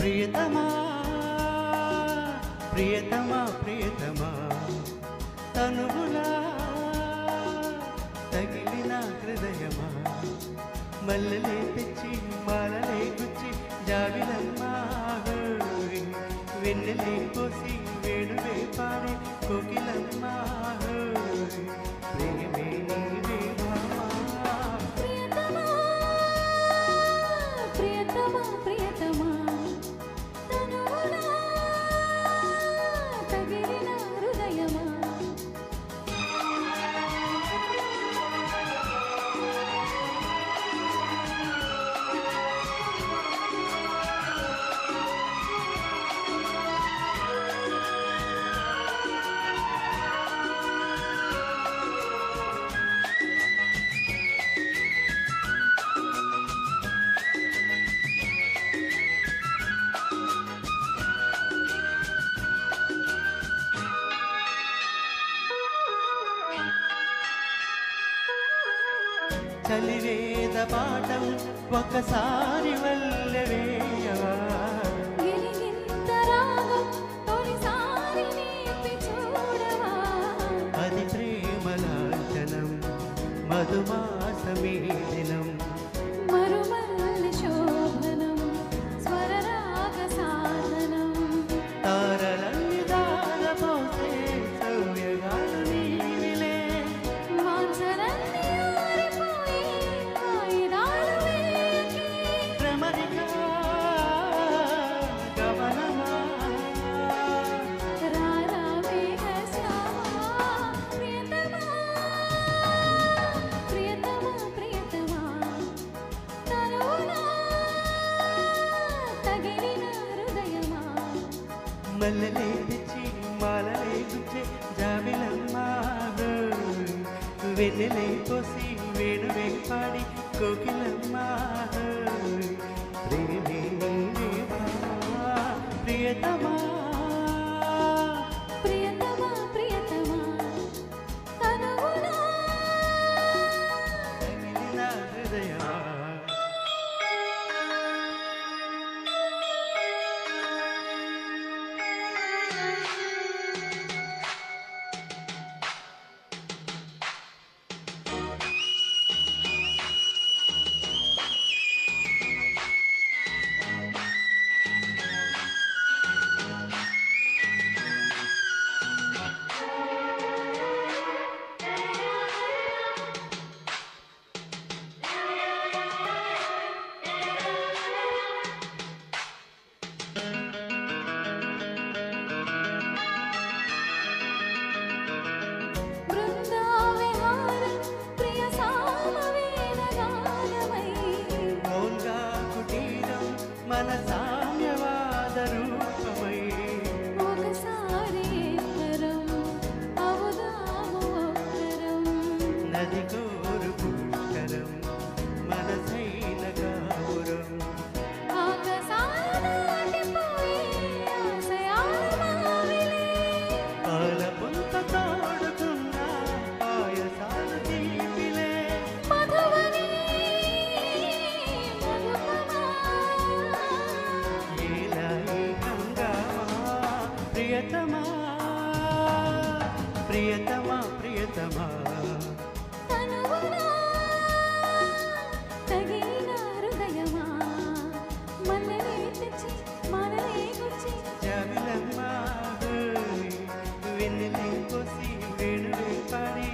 ప్రియతమా ప్రియతమా ప్రియతమా. తనువులా తగిలిన హృదయమా. మల్లలే తెచ్చి మాలలే గుచ్చి జావిలమ్మా వెన్నెలే కోసి వేణువే పారే కోకిలమ్మా ప్రేమే కలివేద పాఠం ఒకసారి వల్లవేయవా? అది ప్రేమలాంఛనం మధుమాసమే దినం మల్లలే పిచ్చి మాలలే పిచ్చి జాబిలమ్మాడు వెన్నెలై పోసి వేణువే పాడి కోకిలమ్మ నదిగో ప్రియతమా ప్రియతమా ప్రియతమా. వెన్నెలే కోసి వేణువే పాడి.